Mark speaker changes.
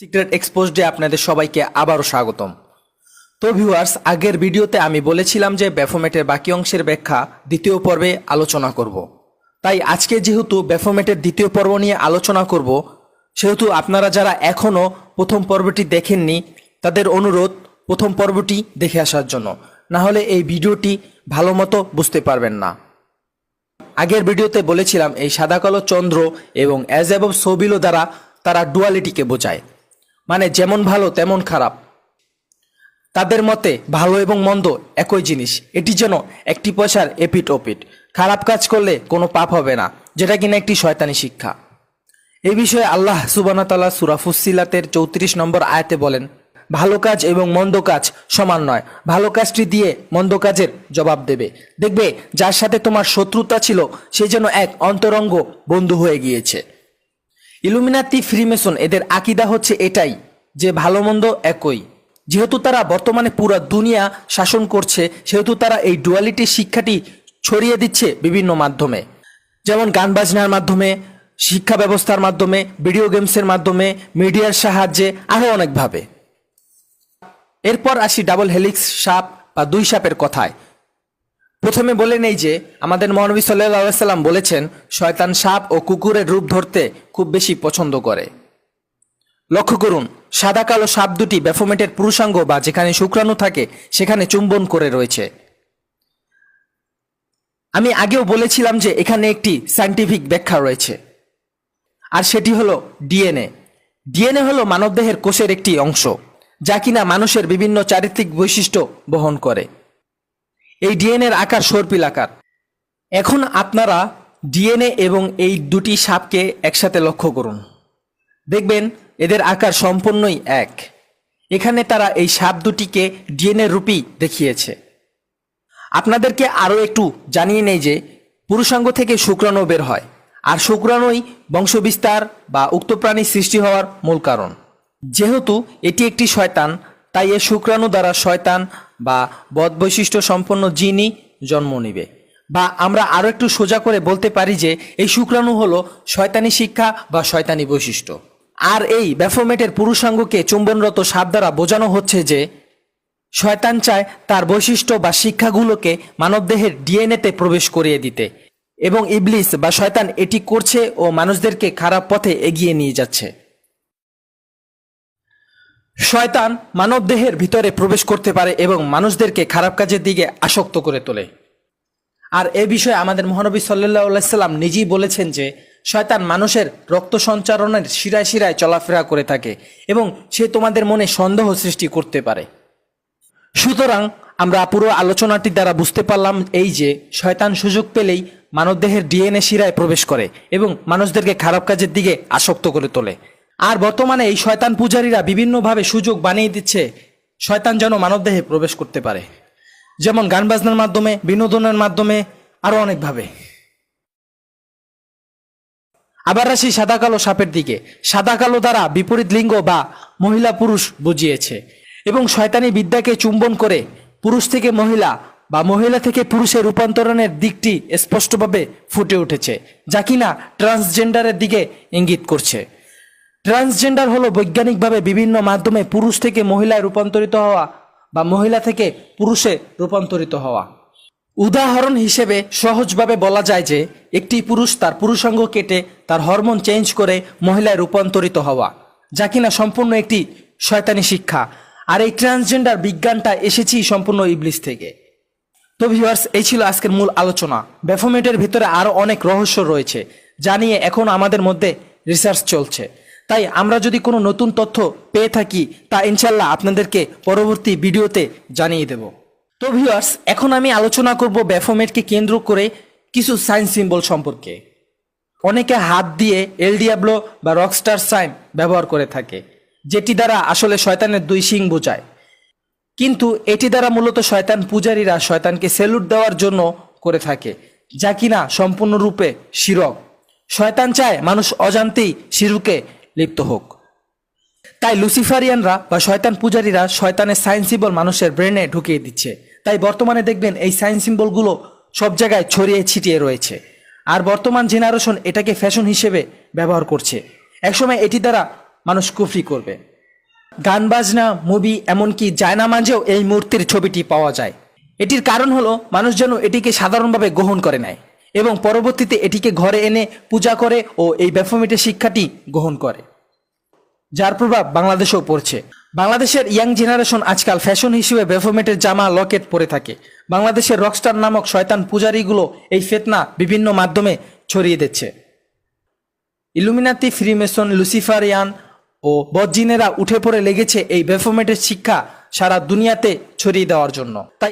Speaker 1: Secret expose day আপনাদের সবাইকে আবারও স্বাগতম। তো ভিউয়ার্স, আগের ভিডিওতে আমি বলেছিলাম যে ব্যাফোমেটের বাকি অংশের ব্যাখ্যা দ্বিতীয় পর্বে আলোচনা করব। তাই আজকে যেহেতু ব্যাফোমেটের দ্বিতীয় পর্ব নিয়ে আলোচনা করব, সেহেতু আপনারা যারা এখনও প্রথম পর্বটি দেখেননি, তাদের অনুরোধ প্রথম পর্বটি দেখে আসার জন্য। না হলে এই ভিডিওটি ভালো মতো বুঝতে পারবেন না। আগের ভিডিওতে বলেছিলাম, এই সাদা কালো চন্দ্র এবং অ্যাজ অ্যাবভ সোবিলো দ্বারা তারা ডুয়ালিটিকে বোঝায়। মানে যেমন ভালো তেমন খারাপ। তাদের মতে ভালো এবং মন্দ একই জিনিস। এটি যেন একটি পয়সার এপিট ওপিট খারাপ কাজ করলে কোনো পাপ হবে না, যেটা কিনা একটি শয়তানি শিক্ষা। এই বিষয়ে আল্লাহ সুবানতাল্লাহ সুরাফুসিলাতের চৌত্রিশ নম্বর আয়াতে বলেন, ভালো কাজ এবং মন্দ কাজ সমান নয়। ভালো কাজটি দিয়ে মন্দ কাজের জবাব দেবে। দেখবে, যার সাথে তোমার শত্রুতা ছিল, সে যেন এক অন্তরঙ্গ বন্ধু হয়ে গিয়েছে। ইলুমিনাতি ফ্রিমেসন এদের আকিদা হচ্ছে এটাই, যে ভালো মন্দ একই। যেহেতু তারা বর্তমানে পুরো দুনিয়া শাসন করছে, সেহেতু তারা এই ডুয়ালিটি শিক্ষাটি ছড়িয়ে দিচ্ছে বিভিন্ন মাধ্যমে। যেমন গান বাজনার মাধ্যমে, শিক্ষা ব্যবস্থার মাধ্যমে ভিডিও গেমসের মাধ্যমে মিডিয়ার সাহায্যে আরও অনেকভাবে। এরপর আসি ডাবল হেলিক্স সাপ বা দুই সাপের কথায়। প্রথমে বলে নেই যে, আমাদের মহানবী সাল্লাহ সাল্লাম বলেছেন, শয়তান সাপ ও কুকুরের রূপ ধরতে খুব বেশি পছন্দ করে। লক্ষ্য করুন, সাদা কালো সাপ দুটি ব্যাফোমেটের পুরুষাঙ্গ বা যেখানে শুক্রাণু থাকে, সেখানে চুম্বন করে রয়েছে। আমি আগেও বলেছিলাম যে, এখানে একটি সায়েন্টিফিক ব্যাখ্যা রয়েছে। আর সেটি হলো ডিএনএ। ডিএনএ হলো মানবদেহের কোষের একটি অংশ, যা কিনা মানুষের বিভিন্ন চারিত্রিক বৈশিষ্ট্য বহন করে। এই ডিএনএর আকার সর্পিল আকার। এখন আপনারা ডিএনএ এবং এই দুটি সাপকে একসাথে লক্ষ্য করুন। দেখবেন এদের আকার সম্পূর্ণই এক। এখানে তারা এই সাপ দুটিকে ডিএনএ রূপী দেখিয়েছে। আপনাদেরকে আরও একটু জানিয়ে নেই যে পুরুষাঙ্গ থেকে শুক্রাণু বের হয়, আর শুক্রাণুই বংশবিস্তার বা উক্ত প্রাণী সৃষ্টি হওয়ার মূল কারণ। যেহেতু এটি একটি শয়তান তাই এ শুক্রাণু দ্বারা শয়তান বা বদ বৈশিষ্ট্য সম্পন্ন জিনই জন্ম নিবে। বা আমরা আরও একটু সোজা করে বলতে পারি যে, এই শুক্রাণু হলো শয়তানি শিক্ষা বা শয়তানি বৈশিষ্ট্য। আর এই ব্যাফোমেটের পুরুষাঙ্গকে চুম্বনরত সাপ দ্বারা বোঝানো হচ্ছে যে, শয়তান চায় তার বৈশিষ্ট্য বা শিক্ষাগুলোকে মানবদেহের ডিএনএতে প্রবেশ করিয়ে দিতে এবং ইবলিস বা শয়তান এটি করছে ও মানুষদেরকে খারাপ পথে এগিয়ে নিয়ে যাচ্ছে। শয়তান মানবদেহের ভিতরে প্রবেশ করতে পারে এবং মানুষদেরকে খারাপ কাজের দিকে আসক্ত করে তোলে। আর এ বিষয়ে আমাদের মহানবী সাল্লাহ সাল্লাম নিজেই বলেছেন যে, শয়তান মানুষের রক্ত সঞ্চারণের শিরায় শিরায় চলাফেরা করে থাকে এবং সে তোমাদের মনে সন্দেহ সৃষ্টি করতে পারে। সুতরাং আমরা পুরো আলোচনাটি দ্বারা বুঝতে পারলাম এই যে, শয়তান সুযোগ পেলেই মানবদেহের ডিএনএ শিরায় প্রবেশ করে এবং মানুষদেরকে খারাপ কাজের দিকে আসক্ত করে তোলে। আর বর্তমানে এই শয়তান পূজারীরা বিভিন্নভাবে সুযোগ বানিয়ে দিচ্ছে, শয়তান যেন মানবদেহে প্রবেশ করতে পারে। যেমন গান বাজনার মাধ্যমে, বিনোদনের মাধ্যমে আরও অনেকভাবে। আবার আসি সাদা কালো সাপের দিকে। সাদা কালো দ্বারা বিপরীত লিঙ্গ বা মহিলা পুরুষ বুঝিয়েছে এবং শয়তানি বিদ্যাকে চুম্বন করে পুরুষ থেকে মহিলা বা মহিলা থেকে পুরুষে রূপান্তরণের দিকটি স্পষ্টভাবে ফুটে উঠেছে, যা কিনা ট্রান্সজেন্ডারের দিকে ইঙ্গিত করছে। ট্রান্সজেন্ডার হলো বৈজ্ঞানিকভাবে বিভিন্ন মাধ্যমে পুরুষ থেকে মহিলায় রূপান্তরিত হওয়া বা মহিলা থেকে পুরুষে রূপান্তরিত হওয়া। উদাহরণ হিসেবে সহজভাবে বলা যায় যে, একটি পুরুষ তার পুরুষাঙ্গ কেটে তার হরমোন চেঞ্জ করে মহিলায় রূপান্তরিত হওয়া, যা কিনা সম্পূর্ণ একটি শয়তানি শিক্ষা। আর এই ট্রান্সজেন্ডার বিজ্ঞানটা এসেছেই সম্পূর্ণ ইবলিস থেকে। তো ভিউয়ার্স এই ছিল আজকের মূল আলোচনা। ব্যাফোমেটের ভিতরে আরও অনেক রহস্য রয়েছে, যা নিয়ে এখন আমাদের মধ্যে রিসার্চ চলছে। তাই আমরা যদি কোনো নতুন তথ্য পেয়ে থাকি, তা ইনশাল্লাহ আপনাদেরকে পরবর্তী ভিডিওতে জানিয়ে দেব। তো ভিউয়ার্স এখন আমি আলোচনা করব ব্যাফোমেটকে কেন্দ্র করে কিছু সাইন সিম্বল সম্পর্কে। অনেকে হাত দিয়ে এলডিয়াবলো বা রকস্টার সাইন ব্যবহার করে থাকে, যেটি দ্বারা আসলে শয়তানের দুই শিং বোঝায়। কিন্তু এটি দ্বারা মূলত শয়তান পূজারীরা শয়তানকে সেলুট দেওয়ার জন্য করে থাকে, যা কিনা সম্পূর্ণরূপে শিরক। শয়তান চায় মানুষ অজান্তেই শিরুকে লিপ্ত হোক। তাই লুসিফারিয়ানরা বা শয়তান পূজারীরা শয়তানের সাইন সিম্বল মানুষের ব্রেনে ঢুকিয়ে দিচ্ছে। তাই বর্তমানে দেখবেন এই সাইন সিম্বলগুলো সব জায়গায় ছড়িয়ে ছিটিয়ে রয়েছে। আর বর্তমান জেনারেশন এটাকে ফ্যাশন হিসেবে ব্যবহার করছে। একসময় এটি দ্বারা মানুষ কুফরি করবে। গান, বাজনা, মুভি, এমনকি জায়নামাজেও এই মূর্তির ছবিটি পাওয়া যায়। এটির কারণ হলো মানুষ যেন এটিকে সাধারণভাবে গ্রহণ করে নেয় এবং পরবর্তীতে এটিকে ঘরে এনে পূজা করে ও এই ব্যাফোমেটের শিক্ষাটি গ্রহণ করে। যার প্রভাব বাংলাদেশেও পড়ছে। বাংলাদেশের ইয়াং জেনারেশন আজকাল ফ্যাশন হিসেবে বেফোমেটের জামা লকেট পরে থাকে। বাংলাদেশের রকস্টার নামক শয়তান পূজারীগুলো এই ফেতনা বিভিন্ন মাধ্যমে ছড়িয়ে দিচ্ছে। ইলুমিনাতি, ফ্রিমেসন, লুসিফারিয়ান ও বজ্জিনেরা উঠে পড়ে লেগেছে এই বেফোমেটের শিক্ষা সারা দুনিয়াতে ছড়িয়ে দেওয়ার জন্য। তাই